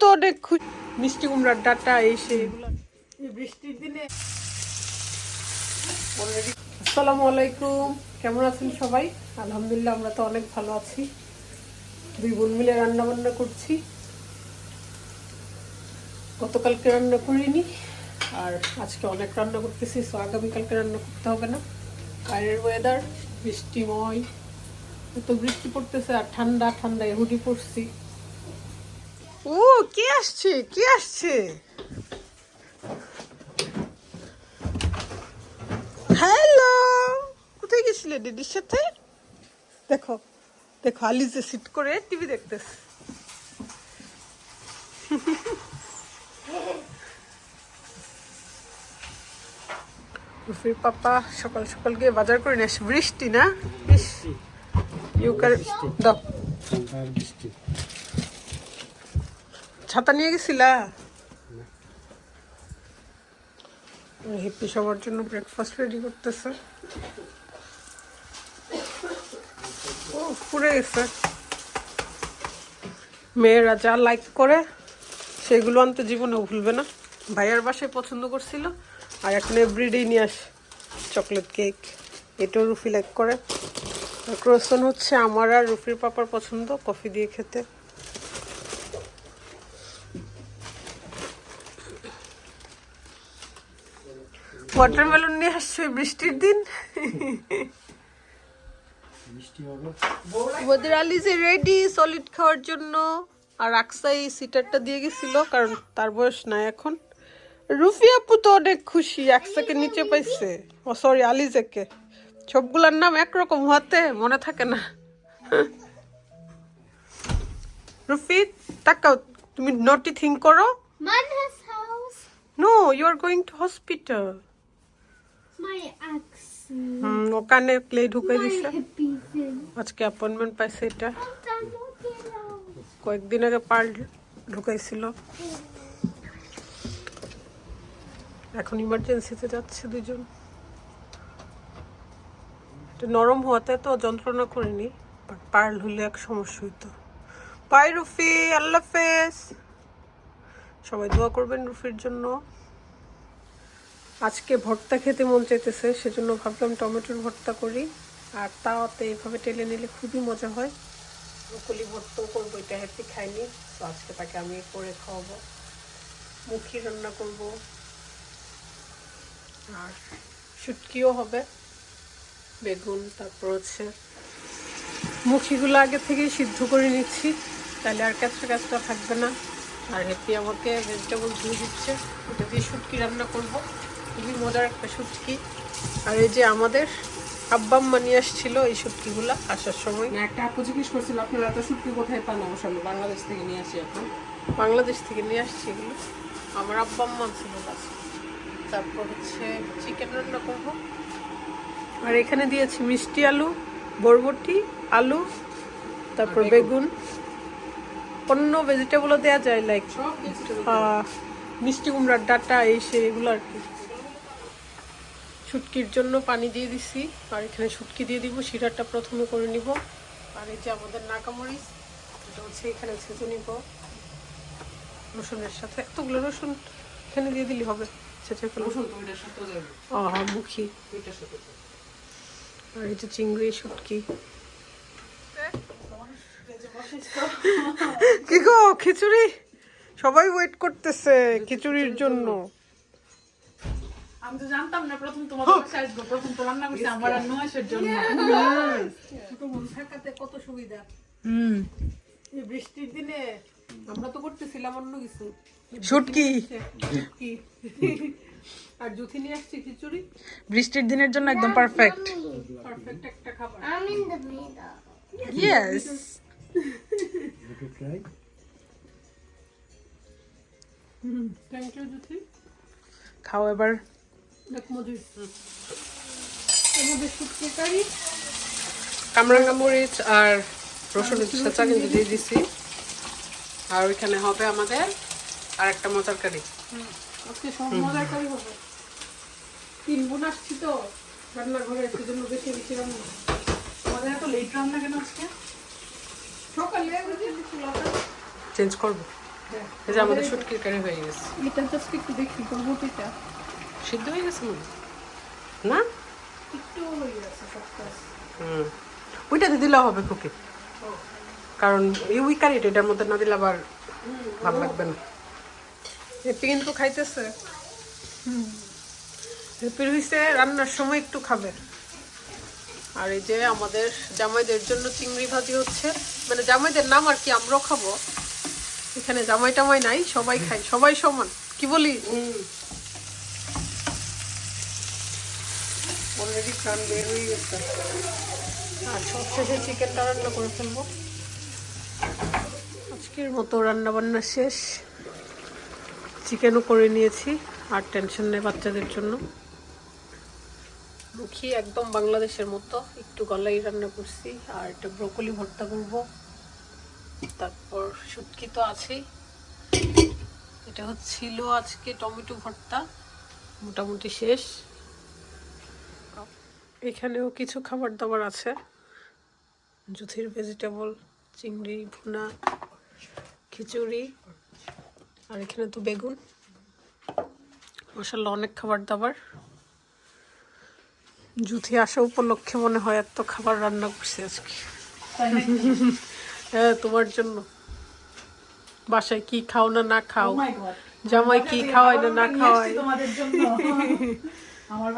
তো অনেক মিষ্টি কুমড়ার ডাটা এগুলো বৃষ্টির দিনে। আসসালামু আলাইকুম। কেমন আছেন সবাই? আলহামদুলিল্লাহ, আমরা তো অনেক ভালো আছি। দুই বোন মিলে রান্না বান্না করছি। গতকালকে রান্না করিনি, আর আজকে অনেক রান্না করতেছি সো আগামীকালকে রান্না করতে হবে না। বাইরের ওয়েদার বৃষ্টিময়। তো বৃষ্টি পড়তেছে আর ঠান্ডা, ঠান্ডায় হুডি পড়ছি। ও কে আসছে? কে আসছে? হ্যালো কোথায় গেছিলে দিদির সাথে? দেখো দেখো আলিজে সিট করে টিভি দেখতেছে। রুফির পাপা সকাল সকাল গিয়ে বাজার করে নিয়ে বৃষ্টি না? ইউকার দাও। আর বৃষ্টি। ছাতা নিয়ে গেছিলা? হিপ্পি সবার জন্য ব্রেকফাস্ট রেডি করতেছে। ও, পুড়ে গেছে। মেয়েরা যা লাইক করে, সেগুলো আনতে জীবনেও ভুলবে না। ভাইয়ার বাসায় পছন্দ করছিল, আর এখন এভরিডে নিয়ে আস চকলেট কেক এটাও রুফি লাইক করে। ক্রোসন হচ্ছে আমার আর রুফির পাপার পছন্দ কফি দিয়ে খেতে। ওয়াটারমেলন নিয়ে আসছে বৃষ্টির দিন। বৃষ্টি হবে। ওদের আলি যে রেডি সলিড খাওয়ার জন্য। আর আকসাই সিটারটা দিয়ে গেছিল কারণ তার বয়স নাই এখন। রুফি আপু তো অনেক খুশি আকসাকে নিচে পাইছে। ও সরি আলিজেকে। সবগুলার নাম একরকম হতে মনে থাকে না। রুফি তাকাও তুমি নটি থিঙ্ক করো। No you are going to hospital. Hmm ও কানে ক্লে ঢুকে দিছে আজকে অ্যাপয়েন্টমেন্ট পাইছে এটা। কয়েকদিন আগে পার্ল ঢুকাইছিল। এখন ইমার্জেন্সিতে যাচ্ছে দুজন। এটা নরম হওয়াতে তো যন্ত্রণা করিনি বাট পার্ল হলে এক সমস্যা হইতো। বাই রুফি আল্লাহ হাফেজ। সবাই দোয়া করবেন রুফির জন্য। আজকে ভর্তা খেতে মন চাইতেছে, সেজন্য ভাবলাম টমেটোর ভর্তা করি। আর তাওয়াতে এইভাবে টেলে নিলে খুবই মজা হয়। ব্রোকলি ভর্তাও করব, এটা হ্যাপি খাইনি, তো আজকে তাকে আমি করে খাওয়াবো। মুখি রান্না করব। আর শুটকিও হবে, বেগুন, তারপর হচ্ছে মুখিগুলো আগে থেকেই সিদ্ধ করে নিচ্ছি, তাহলে আর ক্যাচটা ক্যাচটা থাকবে না। আর হ্যাপি আমাকে ভেজিটেবল ধুয়ে দিচ্ছে ওটা দিয়ে শুটকি রান্না করব। খুবই মজার একটা শুটকি আর এই যে আমাদের আব্বাম্মা নিয়ে আসছিল এই শুটকিগুলো আসার সময়। একটা আপু জিজ্ঞেস করছিল আপনারা এত শুটকি কোথায় পান? অবশ্য বাংলাদেশ থেকে নিয়ে আসি এখন। বাংলাদেশ থেকে নিয়ে আসছি এগুলো। আমার আব্বা আম্মা ছিল। তারপর হচ্ছে চিকেন রান্না করব। আর এখানে দিয়েছি মিষ্টি আলু বরবটি আলু তারপর বেগুন। অন্য ভেজিটেবলও দেওয়া যায় লাইক মিষ্টি কুমড়ার ডাটা এই সে এগুলো আর কি। শুটকির জন্য পানি দিয়ে দিছি। আর এখানে শুটকি দিয়ে দিব শিরাটা প্রথমে করে নিব। আর এই যে আমাদের নাকামরিচ এটা হচ্ছে এখানে ছেঁচে নিব। রসুনের সাথে এতগুলো রসুন এখানে দিয়ে দিলে হবে। ছেঁচে ফেলো রসুন ও হ্যাঁ মুখি। আর এই যে চিংড়ি শুটকি। কি গো খিচুড়ি? সবাই ওয়েট করতেছে খিচুড়ির জন্য। আমি তো জানতাম না প্রথম তোমার বাসায় আসব প্রথম তো রান্না করছি আমার আর নয়েসের জন্য। ছোট মন থাকাতে কত সুবিধা? হুম। এই বৃষ্টির দিনে আমরা তো করতেছিলাম অন্য কিছু। শুটকি। আর জুথি নিয়ে আসছি খিচুড়ি। বৃষ্টির দিনের জন্য একদম পারফেক্ট পারফেক্ট একটা খাবার। The middle. Yes thank you Juthi. খাও এবার। কামরাঙ্গা মরিচ আর রসুনের ছেঁচা কিন্তু দিয়ে দিছি। আর ওইখানে হবে আমাদের আর একটা মজার কারি। আজকে সব মজার কারি হবে। তিন বোন আসছি তো রান্নাঘরে সেজন্য বেশি বেশি রান্না আমাদের এত লেট রান্না কেন আজকে? সকালে চেঞ্জ করব। এই যে আমাদের শুটকির কারি হয়ে গেছে। এটা জাস্ট একটু দেখি বরবটিটা সিদ্ধ হয়ে গেছে মনে না? একটু হুম। ওইটাতে দিলেও হবে খুকি। কারণ এই উই কারিটা এটার মধ্যে না দিলে আবার ভালো লাগবে না। হ্যাপি কিন্তু খাইতেছে। হ্যাপির হইছে রান্নার সময় একটু খাবে। আর এই যে আমাদের জামাইদের জন্য চিংড়ি ভাজি হচ্ছে মানে জামাইদের নাম আর কি আমরাও খাব। এখানে জামাই টামাই নাই সবাই খাই সবাই সমান। কি বলি? অলরেডি প্রাণ বের হয়ে গেছে। আর সবশেষে চিকেনটা রান্না করে ফেলব। আজকের মতো রান্না বান্না শেষ। চিকেনও করে নিয়েছি, আর টেনশন নেই বাচ্চাদের জন্য। মুখি একদম বাংলাদেশের মতো, একটু গলাই রান্না করছি, আর একটা ব্রোকলি ভর্তা করব। তারপর শুটকি তো আছেই। এটা হচ্ছিল আজকে টমেটো ভর্তা, মোটামুটি শেষ। এখানেও কিছু খাবার দাবার আছে। জুথির ভেজিটেবল চিংড়ি ভুনা খিচুড়ি আর এখানে তো বেগুন। মশাল্লা অনেক খাবার দাবার জুথি আসা উপলক্ষে মনে হয় এত খাবার রান্না করছে আজকে। হ্যাঁ তোমার জন্য। বাসায় কি খাও না না খাও? জামাই কি খাওয়ায় না না খাওয়ায়? তোমাদের জন্য। আমার